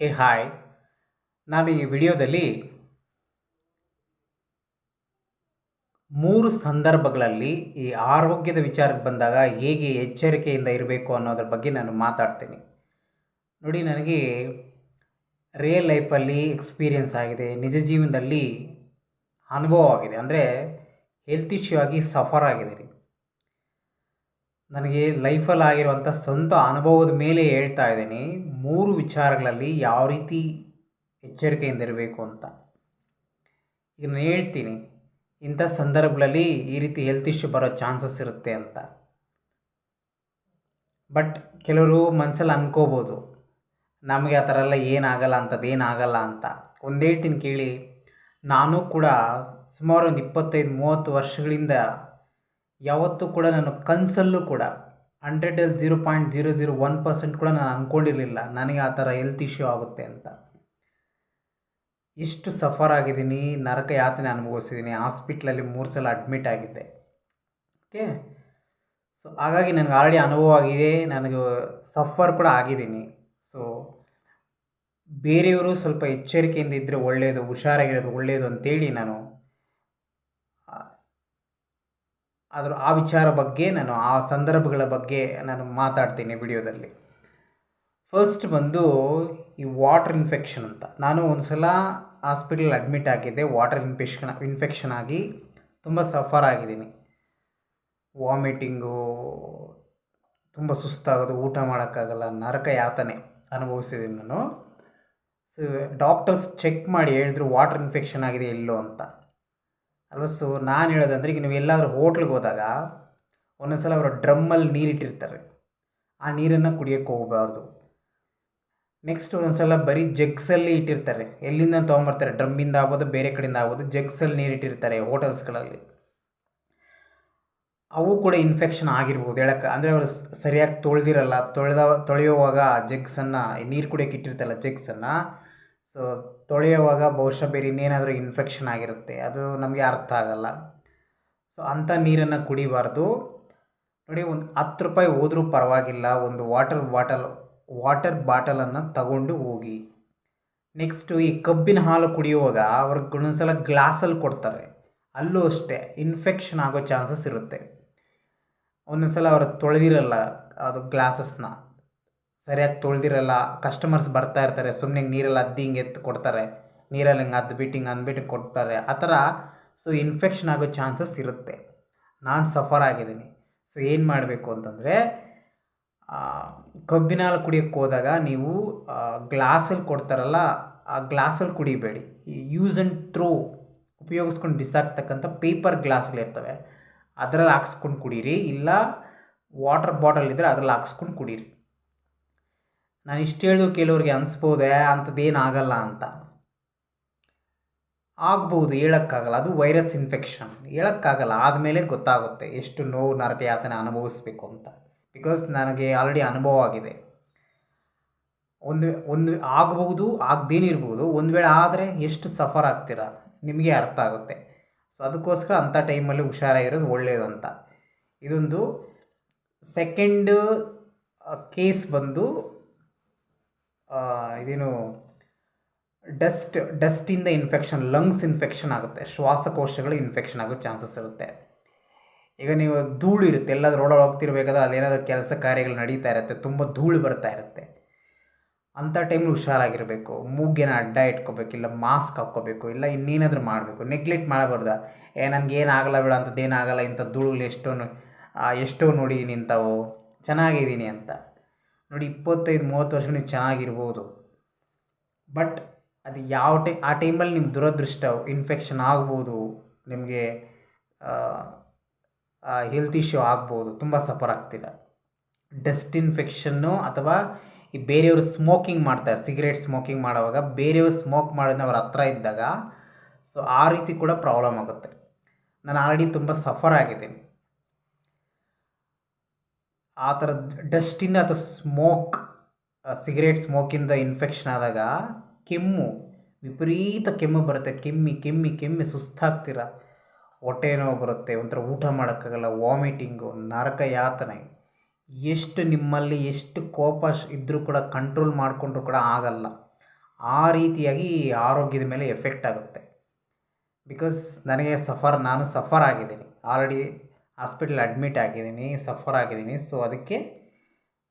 ಹೇ hi. ನಾನು ಈ ವಿಡಿಯೋದಲ್ಲಿ ಮೂರು ಸಂದರ್ಭಗಳಲ್ಲಿ ಈ ಆರೋಗ್ಯದ ವಿಚಾರಕ್ಕೆ ಬಂದಾಗ ಹೇಗೆ ಎಚ್ಚರಿಕೆಯಿಂದ ಇರಬೇಕು ಅನ್ನೋದ್ರ ಬಗ್ಗೆ ನಾನು ಮಾತಾಡ್ತೀನಿ. ನೋಡಿ, ನನಗೆ ರಿಯಲ್ ಲೈಫಲ್ಲಿ ಎಕ್ಸ್ಪೀರಿಯನ್ಸ್ ಆಗಿದೆ. ನಿಜ ಜೀವನದಲ್ಲಿ ಅನುಭವ ಆಗಿದೆ ಅಂದರೆ ಹೆಲ್ತ್ ಇಶ್ಯೂ ಆಗಿ ಸಫರ್ ಆಗಿದೆ ರೀ ನನಗೆ ಲೈಫಲ್ಲಿ ಆಗಿರುವಂಥ ಸ್ವಂತ ಅನುಭವದ ಮೇಲೆ ಹೇಳ್ತಾ ಇದ್ದೀನಿ. ಮೂರು ವಿಚಾರಗಳಲ್ಲಿ ಯಾವ ರೀತಿ ಎಚ್ಚರಿಕೆಯಿಂದ ಇರಬೇಕು ಅಂತ. ಈಗ ನಾನು ಹೇಳ್ತೀನಿ, ಇಂಥ ಸಂದರ್ಭಗಳಲ್ಲಿ ಈ ರೀತಿ ಹೆಲ್ತ್ ಇಶ್ಯೂ ಬರೋ ಚಾನ್ಸಸ್ ಇರುತ್ತೆ ಅಂತ. ಬಟ್ ಕೆಲವರು ಮನಸ್ಸಲ್ಲಿ ಅನ್ಕೋಬೋದು, ನಮಗೆ ಆ ಥರ ಎಲ್ಲ ಏನಾಗಲ್ಲ ಅಂಥದ್ದು ಏನಾಗಲ್ಲ ಅಂತ. ಒಂದು ಹೇಳ್ತೀನಿ ಕೇಳಿ, ನಾನು ಕೂಡ ಸುಮಾರು ಒಂದು ಇಪ್ಪತ್ತೈದು, ಮೂವತ್ತು ವರ್ಷಗಳಿಂದ ಯಾವತ್ತೂ ಕೂಡ ನಾನು ಕನಸಲ್ಲೂ ಕೂಡ ಹಂಡ್ರೆಡಲ್ಲಿ zero point zero zero one percent ಕೂಡ ನಾನು ಅಂದ್ಕೊಂಡಿರಲಿಲ್ಲ ನನಗೆ ಆ ಥರ ಹೆಲ್ತ್ ಇಶ್ಯೂ ಆಗುತ್ತೆ ಅಂತ. ಎಷ್ಟು ಸಫರ್ ಆಗಿದ್ದೀನಿ, ನರಕ ಯಾತನೆ ಅನುಭವಿಸಿದ್ದೀನಿ ಹಾಸ್ಪಿಟ್ಲಲ್ಲಿ ಮೂರು ಸಲ ಅಡ್ಮಿಟ್ ಆಗಿದ್ದೆ. ಓಕೆ ಸೊ ಹಾಗಾಗಿ ನನಗೆ ಆಲ್ರೆಡಿ ಅನುಭವ ಆಗಿದೆ, ನನಗೆ ಸಫರ್ ಕೂಡ ಆಗಿದ್ದೀನಿ. ಸೊ ಬೇರೆಯವರು ಸ್ವಲ್ಪ ಎಚ್ಚರಿಕೆಯಿಂದ ಇದ್ದರೆ ಒಳ್ಳೆಯದು ಹುಷಾರಾಗಿರೋದು ಒಳ್ಳೆಯದು ಅಂತೇಳಿ ನಾನು ಅದರ ಆ ವಿಚಾರ ಬಗ್ಗೆ ನಾನು ಆ ಸಂದರ್ಭಗಳ ಬಗ್ಗೆ ನಾನು ಮಾತಾಡ್ತೀನಿ ವಿಡಿಯೋದಲ್ಲಿ. ಫಸ್ಟ್ ಬಂದು ಈ ವಾಟರ್ ಇನ್ಫೆಕ್ಷನ್ ಅಂತ. ನಾನು ಒಂದು ಸಲ ಹಾಸ್ಪಿಟಲ್ ಅಡ್ಮಿಟ್ ಆಗಿದ್ದೆ. ವಾಟರ್ ಇನ್ಫೆಕ್ಷನ್ ಇನ್ಫೆಕ್ಷನ್ ಆಗಿ ತುಂಬ ಸಫರ್ ಆಗಿದ್ದೀನಿ. ವಾಮಿಟಿಂಗು ತುಂಬ ಸುಸ್ತಾಗೋದು, ಊಟ ಮಾಡೋಕ್ಕಾಗಲ್ಲ ನರಕ ಯಾತನೆ ಅನುಭವಿಸಿದ್ದೀನಿ ನಾನು. ಸೊ ಡಾಕ್ಟರ್ಸ್ ಚೆಕ್ ಮಾಡಿ ಹೇಳಿದ್ರು ವಾಟರ್ ಇನ್ಫೆಕ್ಷನ್ ಆಗಿದೆ ಎಲ್ಲೋ ಅಂತ. ಸೊ ನಾನು ಹೇಳೋದಂದ್ರೆ ಈಗ ನೀವು ಎಲ್ಲಾದರೂ ಹೋಟ್ಲಿಗೆ ಹೋದಾಗ ಒಂದೊಂದು ಸಲ ಅವರು ಡ್ರಮ್ಮಲ್ಲಿ ನೀರಿಟ್ಟಿರ್ತಾರೆ. ಆ ನೀರನ್ನು ಕುಡಿಯೋಕ್ಕೆ ಹೋಗಬಾರ್ದು. ನೆಕ್ಸ್ಟ್ ಒಂದೊಂದು ಸಲ ಬರೀ ಜಗ್ಸಲ್ಲಿ ಇಟ್ಟಿರ್ತಾರೆ. ಎಲ್ಲಿಂದ ತೊಗೊಂಬರ್ತಾರೆ? ಡ್ರಮ್ಮಿಂದ ಆಗ್ಬೋದು, ಬೇರೆ ಕಡೆಯಿಂದ ಆಗ್ಬೋದು, ಜಗ್ಸಲ್ಲಿ ನೀರಿಟ್ಟಿರ್ತಾರೆ ಹೋಟೆಲ್ಸ್ಗಳಲ್ಲಿ. ಅವು ಕೂಡ ಇನ್ಫೆಕ್ಷನ್ ಆಗಿರ್ಬೋದು. ಹೇಳಕ್ಕೆ, ಅಂದರೆ ಅವರು ಸರಿಯಾಗಿ ತೊಳೆದಿರಲ್ಲ ತೊಳೆದ ತೊಳೆಯುವಾಗ ಜಗ್ಸನ್ನು, ನೀರು ಕುಡಿಯೋಕೆ ಇಟ್ಟಿರ್ತಾರಲ್ಲ ಜಗ್ಸನ್ನು ಸೊ ತೊಳೆಯುವಾಗ ಬಹುಶಃ ಬೇರೆ ಇನ್ನೇನಾದರೂ ಇನ್ಫೆಕ್ಷನ್ ಆಗಿರುತ್ತೆ. ಅದು ನಮಗೆ ಅರ್ಥ ಆಗಲ್ಲ. ಸೊ ಅಂಥ ನೀರನ್ನು ಕುಡಿಬಾರ್ದು. ನೋಡಿ, ಒಂದು ಹತ್ತು ರೂಪಾಯಿ ಹೋದರೂ ಪರವಾಗಿಲ್ಲ. ಒಂದು ವಾಟರ್ ಬಾಟಲ್ ವಾಟರ್ ಬಾಟಲನ್ನು ತಗೊಂಡು ಹೋಗಿ. ನೆಕ್ಸ್ಟು ಈ ಕಬ್ಬಿನ ಹಾಲು ಕುಡಿಯುವಾಗ ಅವ್ರಿಗೆ ಒಂದೊಂದ್ಸಲ ಗ್ಲಾಸಲ್ಲಿ ಕೊಡ್ತಾರೆ. ಅಲ್ಲೂ ಅಷ್ಟೇ ಇನ್ಫೆಕ್ಷನ್ ಆಗೋ ಚಾನ್ಸಸ್ ಇರುತ್ತೆ. ಒಂದೊಂದು ಸಲ ಅವರು ತೊಳೆದಿರಲ್ಲ ಅದು ಗ್ಲಾಸಸ್ನ. ಸರಿಯಾಗಿ ತೊಳೆದಿರಲ್ಲ ಕಸ್ಟಮರ್ಸ್ ಬರ್ತಾ ಇರ್ತಾರೆ ಸುಮ್ಮನೆ ನೀರಲ್ಲಿ ಅದ್ದಿ ಹಿಂಗೆ ಎತ್ತು ಕೊಡ್ತಾರೆ. ನೀರಲ್ಲಿ ಹಿಂಗೆ ಅದ್ದು ಬಿಟ್ಟು ಹಿಂಗೆ ಅಂದ್ಬಿಟ್ಟು ಕೊಡ್ತಾರೆ. ಆ ಥರ ಸೊ ಇನ್ಫೆಕ್ಷನ್ ಆಗೋ ಚಾನ್ಸಸ್ ಇರುತ್ತೆ. ನಾನು ಸಫರ್ ಆಗಿದ್ದೀನಿ. ಸೊ ಏನು ಮಾಡಬೇಕು ಅಂತಂದರೆ ಕಬ್ಬಿನ ಹಾಲು ಕುಡಿಯೋಕ್ಕೆ ಹೋದಾಗ ನೀವು ಗ್ಲಾಸಲ್ಲಿ ಕೊಡ್ತಾರಲ್ಲ, ಆ ಗ್ಲಾಸಲ್ಲಿ ಕುಡಿಬೇಡಿ. ಯೂಸ್ ಆ್ಯಂಡ್ ಥ್ರೋ ಉಪಯೋಗಿಸ್ಕೊಂಡು ಬಿಸಾಕ್ತಕ್ಕಂಥ ಪೇಪರ್ ಗ್ಲಾಸ್ಗಳಿರ್ತವೆ ಅದರಲ್ಲಿ ಹಾಕ್ಸ್ಕೊಂಡು ಕುಡೀರಿ. ಇಲ್ಲ ವಾಟರ್ ಬಾಟಲ್ ಇದ್ದರೆ ಅದರಲ್ಲಿ ಹಾಕ್ಸ್ಕೊಂಡು ಕುಡೀರಿ. ನಾನು ಇಷ್ಟು ಹೇಳಿದ್ರು ಕೆಲವ್ರಿಗೆ ಅನಿಸ್ಬೋದೆ ಅಂಥದ್ದೇನು ಆಗಲ್ಲ ಅಂತ. ಆಗ್ಬೋದು, ಹೇಳೋಕ್ಕಾಗಲ್ಲ. ಅದು ವೈರಸ್ ಇನ್ಫೆಕ್ಷನ್. ಹೇಳೋಕ್ಕಾಗಲ್ಲ. ಆದಮೇಲೆ ಗೊತ್ತಾಗುತ್ತೆ ಎಷ್ಟು ನೋವು ನರತೆ ಯಾತನೆ ಅನುಭವಿಸ್ಬೇಕು ಅಂತ. ಬಿಕಾಸ್ ನನಗೆ ಆಲ್ರೆಡಿ ಅನುಭವ ಆಗಿದೆ. ಒಂದು ಒಂದು ಆಗಬಹುದು ಆಗದೇನಿರ್ಬೋದು, ಒಂದು ವೇಳೆ ಆದರೆ ಎಷ್ಟು ಸಫರ್ ಆಗ್ತೀರಾ? ನಿಮಗೆ ಅರ್ಥ ಆಗುತ್ತೆ. ಸೊ ಅದಕ್ಕೋಸ್ಕರ ಅಂಥ ಟೈಮಲ್ಲಿ ಹುಷಾರಾಗಿರೋದು ಒಳ್ಳೆಯದು ಅಂತ. ಇದೊಂದು ಸೆಕೆಂಡ್ ಕೇಸ್ ಬಂದು ಇದೇನು, ಡಸ್ಟ್, ಡಸ್ಟಿಂದ ಇನ್ಫೆಕ್ಷನ್ ಲಂಗ್ಸ್ ಇನ್ಫೆಕ್ಷನ್ ಆಗುತ್ತೆ. ಶ್ವಾಸಕೋಶಗಳು ಇನ್ಫೆಕ್ಷನ್ ಆಗೋ ಚಾನ್ಸಸ್ ಇರುತ್ತೆ. ಈಗ ನೀವು ಧೂಳು ಇರುತ್ತೆ. ಎಲ್ಲಾದ್ರೂ ರೋಡಲ್ಲಿ ಹೋಗ್ತಿರ್ಬೇಕಾದ್ರೆ ಅಲ್ಲಿ ಏನಾದರೂ ಕೆಲಸ ಕಾರ್ಯಗಳು ನಡೀತಾ ಇರುತ್ತೆ. ತುಂಬ ಧೂಳು ಬರ್ತಾ ಇರುತ್ತೆ. ಅಂಥ ಟೈಮಲ್ಲಿ ಹುಷಾರಾಗಿರಬೇಕು. ಮೂಗೇನ ಅಡ್ಡ ಇಟ್ಕೋಬೇಕು, ಇಲ್ಲ ಮಾಸ್ಕ್ ಹಾಕ್ಕೋಬೇಕು, ಇಲ್ಲ ಇನ್ನೇನಾದರೂ ಮಾಡಬೇಕು. ನೆಗ್ಲೆಕ್ಟ್ ಮಾಡಬಾರ್ದು. ಏ ನನಗೇನಾಗಲ್ಲ ಬೇಡ ಅಂಥದ್ದೇನಾಗಲ್ಲ ಇಂಥ ಧೂಳು ಎಷ್ಟೋ ಎಷ್ಟೋ ನೋಡಿದ್ದೀನಿ ಇಂಥವು. ಚೆನ್ನಾಗಿದ್ದೀನಿ ಅಂತ. ನೋಡಿ, ಇಪ್ಪತ್ತೈದು, ಮೂವತ್ತು ವರ್ಷ ನೀವು ಚೆನ್ನಾಗಿರ್ಬೋದು. ಬಟ್ ಅದು ಯಾವ ಟೈ, ಆ ಟೈಮಲ್ಲಿ ನಿಮ್ಮ ದುರದೃಷ್ಟ ಇನ್ಫೆಕ್ಷನ್ ಆಗ್ಬೋದು, ನಿಮಗೆ ಹೆಲ್ತ್ ಇಶ್ಯೂ ಆಗ್ಬೋದು, ತುಂಬ ಸಫರ್ ಆಗ್ತಿಲ್ಲ. ಡಸ್ಟ್ ಇನ್ಫೆಕ್ಷನ್ನು ಅಥವಾ ಈ ಬೇರೆಯವರು ಸ್ಮೋಕಿಂಗ್ ಮಾಡ್ತಾರೆ ಸಿಗರೇಟ್ ಸ್ಮೋಕಿಂಗ್ ಮಾಡೋವಾಗ, ಬೇರೆಯವರು ಸ್ಮೋಕ್ ಮಾಡೋದನ್ನ ಅವ್ರ ಹತ್ರ ಇದ್ದಾಗ ಸೊ ಆ ರೀತಿ ಕೂಡ ಪ್ರಾಬ್ಲಮ್ ಆಗುತ್ತೆ. ನಾನು ಆಲ್ರೆಡಿ ತುಂಬ ಸಫರ್ ಆಗಿದ್ದೀನಿ. ಆ ಥರ ಡಸ್ಟಿಂದ ಅಥವಾ ಸ್ಮೋಕ್ ಸಿಗರೇಟ್ ಸ್ಮೋಕಿಂದ ಇನ್ಫೆಕ್ಷನ್ ಆದಾಗ ಕೆಮ್ಮು, ವಿಪರೀತ ಕೆಮ್ಮು ಬರುತ್ತೆ. ಕೆಮ್ಮಿ ಕೆಮ್ಮಿ ಕೆಮ್ಮಿ ಸುಸ್ತಾಗ್ತೀರ. ಹೊಟ್ಟೆ ನೋವು ಬರುತ್ತೆ. ಒಂಥರ ಊಟ ಮಾಡೋಕ್ಕಾಗಲ್ಲ, ವಾಮಿಟಿಂಗು ನರಕ ಯಾತನೆ ಎಷ್ಟು ನಿಮ್ಮಲ್ಲಿ ಎಷ್ಟು ಕೋಪ ಇದ್ದರೂ ಕೂಡ ಕಂಟ್ರೋಲ್ ಮಾಡಿಕೊಂಡ್ರೂ ಕೂಡ ಆಗಲ್ಲ. ಆ ರೀತಿಯಾಗಿ ಆರೋಗ್ಯದ ಮೇಲೆ ಎಫೆಕ್ಟ್ ಆಗುತ್ತೆ. ಬಿಕಾಸ್ ನನಗೆ ಸಫರ್, ನಾನು ಸಫರ್ ಆಗಿದ್ದೀನಿ. ಆಲ್ರೆಡಿ ಹಾಸ್ಪಿಟಲ್ ಅಡ್ಮಿಟ್ ಆಗಿದ್ದೀನಿ, ಸಫರ್ ಆಗಿದ್ದೀನಿ. ಸೊ ಅದಕ್ಕೆ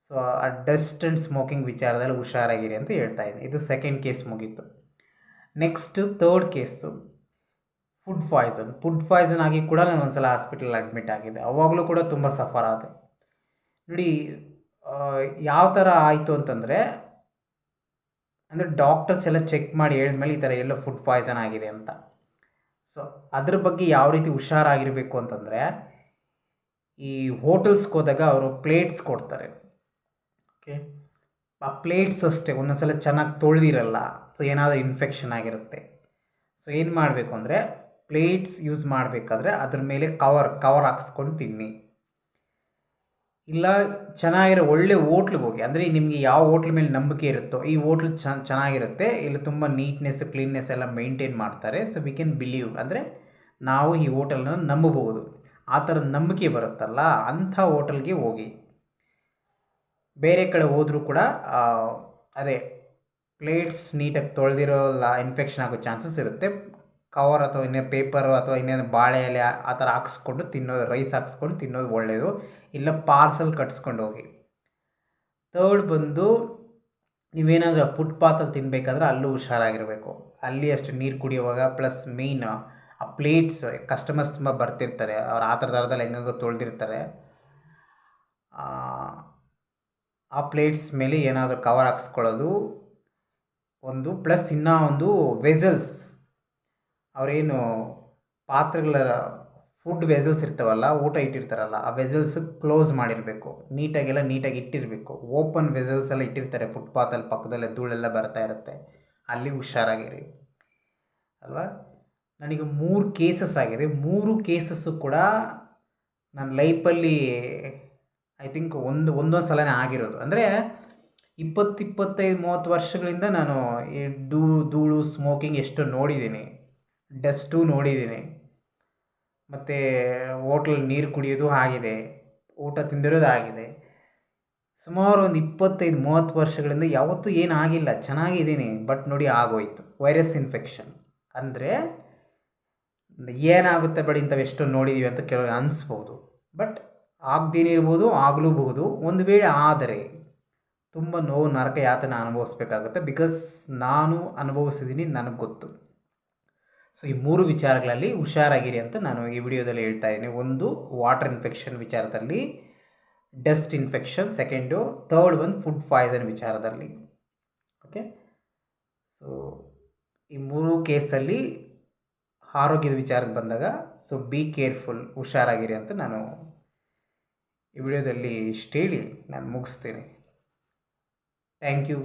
ಸೊ ಆ ಡಸ್ಟ್ ಆ್ಯಂಡ್ ಸ್ಮೋಕಿಂಗ್ ವಿಚಾರದಲ್ಲಿ ಹುಷಾರಾಗಿರಿ ಅಂತ ಹೇಳ್ತಾ ಇದ್ದೀನಿ. ಇದು ಸೆಕೆಂಡ್ ಕೇಸ್ ಮುಗೀತು. Next third case food poison food poison ಆಗಿ ಕೂಡ ನಾನು ಒಂದ್ಸಲ ಹಾಸ್ಪಿಟಲ್ ಅಡ್ಮಿಟ್ ಆಗಿದ್ದೆ. ಅವಾಗಲೂ ಕೂಡ ತುಂಬ ಸಫರ್ ಆದೆ. ನೋಡಿ ಯಾವ ಥರ ಆಯಿತು ಅಂತಂದರೆ, ಅಂದರೆ ಡಾಕ್ಟರ್ಸ್ ಎಲ್ಲ ಚೆಕ್ ಮಾಡಿ ಹೇಳಿದ್ಮೇಲೆ ಈ ಥರ ಎಲ್ಲ ಫುಡ್ ಪಾಯ್ಸನ್ ಆಗಿದೆ ಅಂತ. ಸೊ ಅದ್ರ ಬಗ್ಗೆ ಯಾವ ರೀತಿ ಹುಷಾರಾಗಿರಬೇಕು ಅಂತಂದರೆ ಈ ಹೋಟೆಲ್ಸ್ಗೆ ಹೋದಾಗ ಅವರು ಪ್ಲೇಟ್ಸ್ ಕೊಡ್ತಾರೆ. ಓಕೆ. ಆ ಪ್ಲೇಟ್ಸ್ ಅಷ್ಟೇ ಒಂದೊಂದ್ಸಲ ಚೆನ್ನಾಗಿ ತೊಳೆದಿರಲ್ಲ ಸೊ ಏನಾದರೂ ಇನ್ಫೆಕ್ಷನ್ ಆಗಿರುತ್ತೆ. ಸೊ ಏನು ಮಾಡಬೇಕು ಅಂದರೆ ಪ್ಲೇಟ್ಸ್ ಯೂಸ್ ಮಾಡಬೇಕಾದ್ರೆ ಅದ್ರ ಮೇಲೆ ಕವರ್ ಕವರ್ ಹಾಕ್ಸ್ಕೊಂಡು ತಿನ್ನಿ. ಇಲ್ಲ ಚೆನ್ನಾಗಿರೋ ಒಳ್ಳೆ ಹೋಟ್ಲಿಗೆ ಹೋಗಿ ಅಂದರೆ ನಿಮಗೆ ಯಾವ ಹೋಟ್ಲ್ ಮೇಲೆ ನಂಬಿಕೆ ಇರುತ್ತೋ ಈ ಹೋಟ್ಲ್ ಚೆನ್ನಾಗಿರುತ್ತೆ ಇಲ್ಲಿ ತುಂಬ ನೀಟ್ನೆಸ್ ಕ್ಲೀನ್ನೆಸ್ ಎಲ್ಲ ಮೇಂಟೈನ್ ಮಾಡ್ತಾರೆ ಸೊ ವಿ ಕ್ಯಾನ್ ಬಿಲೀವ್ ಅಂದರೆ ನಾವು ಈ ಹೋಟೆಲ್ನ ನಂಬಬಹುದು. ಆ ಥರ ನಂಬಿಕೆ ಬರುತ್ತಲ್ಲ ಅಂಥ ಹೋಟೆಲ್ಗೆ ಹೋಗಿ. ಬೇರೆ ಕಡೆ ಹೋದರೂ ಕೂಡ ಅದೇ ಪ್ಲೇಟ್ಸ್ ನೀಟಾಗಿ ತೊಳೆದಿರೋಲ್ಲ ಇನ್ಫೆಕ್ಷನ್ ಆಗೋ ಚಾನ್ಸಸ್ ಇರುತ್ತೆ. ಕವರ್ ಅಥವಾ ಇನ್ನೇನು ಪೇಪರ್ ಅಥವಾ ಇನ್ನೇನು ಬಾಳೆ ಎಲೆ ಆ ಥರ ಹಾಕ್ಸ್ಕೊಂಡು ತಿನ್ನೋದು ರೈಸ್ ಹಾಕ್ಸ್ಕೊಂಡು ತಿನ್ನೋದು ಒಳ್ಳೆಯದು ಇಲ್ಲ ಪಾರ್ಸಲ್ ಕಟ್ಸ್ಕೊಂಡು ಹೋಗಿ. ತರ್ಡ್ ಬಂದು ನೀವೇನಾದರೂ ಫುಟ್ಪಾತಲ್ಲಿ ತಿನ್ನಬೇಕಾದ್ರೆ ಅಲ್ಲೂ ಹುಷಾರಾಗಿರಬೇಕು. ಅಲ್ಲಿ ಅಷ್ಟು ನೀರು ಕುಡಿಯುವಾಗ ಪ್ಲಸ್ ಮೇಯ್ನ್ ಆ ಪ್ಲೇಟ್ಸ್ ಕಸ್ಟಮರ್ಸ್ ತುಂಬ ಬರ್ತಿರ್ತಾರೆ. ಅವ್ರು ಆ ಥರ ಥರದಲ್ಲಿ ಹೆಂಗೋ ತೊಳೆದಿರ್ತಾರೆ. ಆ ಪ್ಲೇಟ್ಸ್ ಮೇಲೆ ಏನಾದರೂ ಕವರ್ ಹಾಕ್ಸ್ಕೊಳ್ಳೋದು. ಒಂದು ಪ್ಲಸ್ ಇನ್ನೂ ಒಂದು ವೆಸಲ್ಸ್ ಅವರೇನು ಪಾತ್ರೆಗಳ ಫುಡ್ ವೆಸಲ್ಸ್ ಇರ್ತಾವಲ್ಲ, ಊಟ ಇಟ್ಟಿರ್ತಾರಲ್ಲ, ಆ ವೆಸಲ್ಸ್ ಕ್ಲೋಸ್ ಮಾಡಿರಬೇಕು. ನೀಟಾಗೆಲ್ಲ ನೀಟಾಗಿ ಇಟ್ಟಿರಬೇಕು. ಓಪನ್ ವೆಸಲ್ಸ್ ಎಲ್ಲ ಇಟ್ಟಿರ್ತಾರೆ. ಫುಟ್ಪಾತಲ್ಲಿ ಪಕ್ಕದಲ್ಲೇ ಧೂಳೆಲ್ಲ ಬರ್ತಾ ಇರುತ್ತೆ. ಅಲ್ಲಿ ಹುಷಾರಾಗಿರಿ. ಅಲ್ವಾ? ನನಗೆ ಮೂರು ಕೇಸಸ್ ಆಗಿದೆ. ಮೂರು ಕೇಸಸ್ಸು ಕೂಡ ನನ್ನ ಲೈಫಲ್ಲಿ ಐ ಥಿಂಕ್ ಒಂದು, ಒಂದೊಂದು ಸಲನೇ ಆಗಿರೋದು. ಅಂದರೆ ಇಪ್ಪತ್ತು, ಇಪ್ಪತ್ತೈದು, ಮೂವತ್ತು ವರ್ಷಗಳಿಂದ ನಾನು ಈ ಧೂಳು ಧೂಳು ಸ್ಮೋಕಿಂಗ್ ಎಷ್ಟು ನೋಡಿದ್ದೀನಿ. ಡಸ್ಟು ನೋಡಿದ್ದೀನಿ. ಮತ್ತು ಹೋಟ್ಲಲ್ಲಿ ನೀರು ಕುಡಿಯೋದು ಆಗಿದೆ. ಊಟ ತಿಂದಿರೋದು ಆಗಿದೆ. ಸುಮಾರು ಒಂದು ಇಪ್ಪತ್ತೈದು, ಮೂವತ್ತು ವರ್ಷಗಳಿಂದ ಯಾವತ್ತೂ ಏನು ಆಗಿಲ್ಲ ಚೆನ್ನಾಗಿದ್ದೀನಿ. ಬಟ್ ನೋಡಿ ಆಗೋಯ್ತು. ವೈರಸ್ ಇನ್ಫೆಕ್ಷನ್ ಅಂದರೆ ಏನಾಗುತ್ತೆ ಬಡಿ ಇಂಥವು ಎಷ್ಟು ನೋಡಿದ್ದೀವಿ ಅಂತ ಕೆಲವರು ಅನಿಸ್ಬೋದು. ಬಟ್ ಆಗ್ದೇನೆ ಇರ್ಬೋದು ಆಗಲೂಬಹುದು ಒಂದು ವೇಳೆ ಆದರೆ ತುಂಬ ನೋವು, ನರಕ ಯಾತನ ಅನುಭವಿಸ್ಬೇಕಾಗುತ್ತೆ. ಬಿಕಾಸ್ ನಾನು ಅನುಭವಿಸಿದ್ದೀನಿ ನನಗೆ ಗೊತ್ತು. ಸೊ ಈ ಮೂರು ವಿಚಾರಗಳಲ್ಲಿ ಹುಷಾರಾಗಿರಿ ಅಂತ ನಾನು ಈ ವಿಡಿಯೋದಲ್ಲಿ ಹೇಳ್ತಾ ಇದ್ದೀನಿ. ಒಂದು ವಾಟರ್ ಇನ್ಫೆಕ್ಷನ್ ವಿಚಾರದಲ್ಲಿ ಡಸ್ಟ್ ಇನ್ಫೆಕ್ಷನ್ ಸೆಕೆಂಡು ಥರ್ಡ್ ಒಂದು ಫುಡ್ ಪಾಯ್ಸನ್ ವಿಚಾರದಲ್ಲಿ. ಓಕೆ ಸೊ ಈ ಮೂರು ಕೇಸಲ್ಲಿ ಆರೋಗ್ಯದ ವಿಚಾರಕ್ಕೆ ಬಂದಾಗ ಸೊ ಬಿ ಕೇರ್ಫುಲ್ ಹುಷಾರಾಗಿರಿ ಅಂತ ನಾನು ಈ ವಿಡಿಯೋದಲ್ಲಿ ಇಷ್ಟು ಹೇಳಿ ನಾನು ಮುಗಿಸ್ತೀನಿ. Thank you